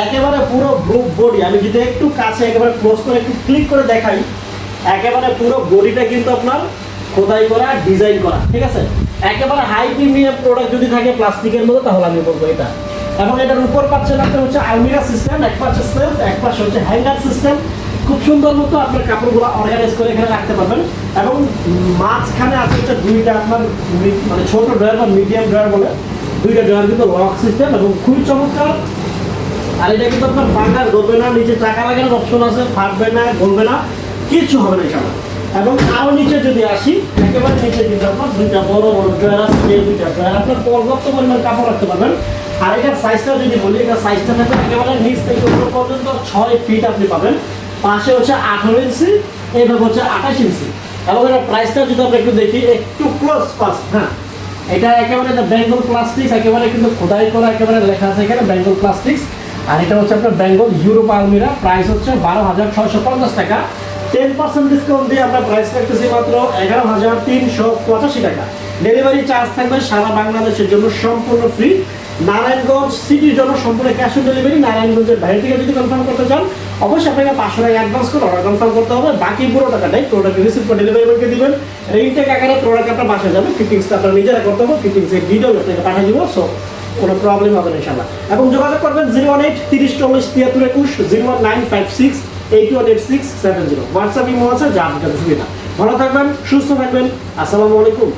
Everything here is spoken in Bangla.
একেবারে পুরো গ্রুপ বডি আমি যদি একটু কাছে একেবারে ক্লোজ করে একটু ক্লিক করে দেখাই, একেবারে পুরো বডিটা কিন্তু আপনার খোদাই করা ডিজাইন করা, ঠিক আছে? একেবারে হাই প্রিমিয়াম প্রোডাক্ট যদি থাকে প্লাস্টিকের মধ্যে, তাহলে আমি বলব এটা। এবং এটার উপর পাচ্ছেন আপনি হচ্ছে আলমিরা সিস্টেম এক পাশে সেলফ এক পাশে হচ্ছে হ্যাঙ্গার সিস্টেম খুব সুন্দর মতো আপনার কাপড়গুলো অর্গানাইজ করে এখানে রাখতে পারবেন। এবং মাঝখানে আছে হচ্ছে দুইটা আপনার মানে ছোট ড্রয়ার বা মিডিয়াম ড্রয়ার বলে, দুইটা ড্রয়ার কিন্তু লক সিস্টেম এবং খুবই চমৎকার আর এটা কিন্তু আপনার ফাঙ্গাস গলবে না, নিচে টাকা লাগানোর অপশন আছে, ফাটবে না, গলবে না, কিচ্ছু হবে না এখানে। এবং আরও নিচে যদি আসি, একেবারে নিচে কিন্তু আপনার দুইটা বড় বড় ড্রয়ার আছে দুইটা ড্রয়ার আপনার পর্যাপ্ত পরিমাণ কাপড় রাখতে পারবেন। আর এটার সাইজটা যদি বলি এটা সাইজটা থাকবে একেবারে নিচ থেকে উপর পর্যন্ত ছয় ফিট আপনি পাবেন। পাশে হচ্ছে আঠারো ইঞ্চি এইভাবে হচ্ছে আঠাশ ইঞ্চি এবং এটার প্রাইসটা যদি আমরা একটু দেখি, একটু ক্লোজ ফার্স্ট হ্যাঁ। এটা একেবারে বেঙ্গল প্লাস্টিক্স একেবারে কিন্তু খোদাই করা একেবারে লেখা আছে এখানে বেঙ্গল প্লাস্টিক্স আর এটা হচ্ছে আপনার বেঙ্গল ইউরোপ আলমিরা। প্রাইস হচ্ছে বারো হাজার ছয়শো পঞ্চাশ টাকা। টেন পার্সেন্ট ডিসকাউন্ট দিয়ে আমরা প্রাইস রাখতেছি মাত্র এগারো হাজার তিনশো পঁচাশি টাকা। ডেলিভারি চার্জ থাকবে সারা বাংলাদেশের জন্য সম্পূর্ণ ফ্রি নারায়ণগঞ্জ সিটির জন্য সম্পূর্ণ ক্যাশ অন ডেলিভারি নারায়ণগঞ্জের বাইরে থেকে যদি কনফার্ম করতে চান, অবশ্যই আপনাকে পাঁচশো টাকা অ্যাডভান্স করে অর্ডার কনফার্ম করতে হবে। বাকি পুরো টাকাটাই প্রোডাক্ট রিসিভ করে ডেলিভারি ম্যানকে দিবেন। রিনটেক আকারে প্রোডাক্ট আপনার বাসায় যাবে। ফিটিংসটা আপনার নিজেরা করতে হবে। ফিটিংসের ভিডিও আপনাকে পাঠিয়ে দিব। সো কোনো প্রবলেম হবে না ইনশাল্লাহ এবং যোগাযোগ করবেন জিরো ওয়ান এইট তিরিশ চল্লিশ তিয়াত্তর একুশ, zero one nine five six, eight one eight six seven zero. WhatsApp imo আছে, যা আপনাদের সুবিধা। ভালো থাকবেন, সুস্থ থাকবেন, আসসালামু আলাইকুম।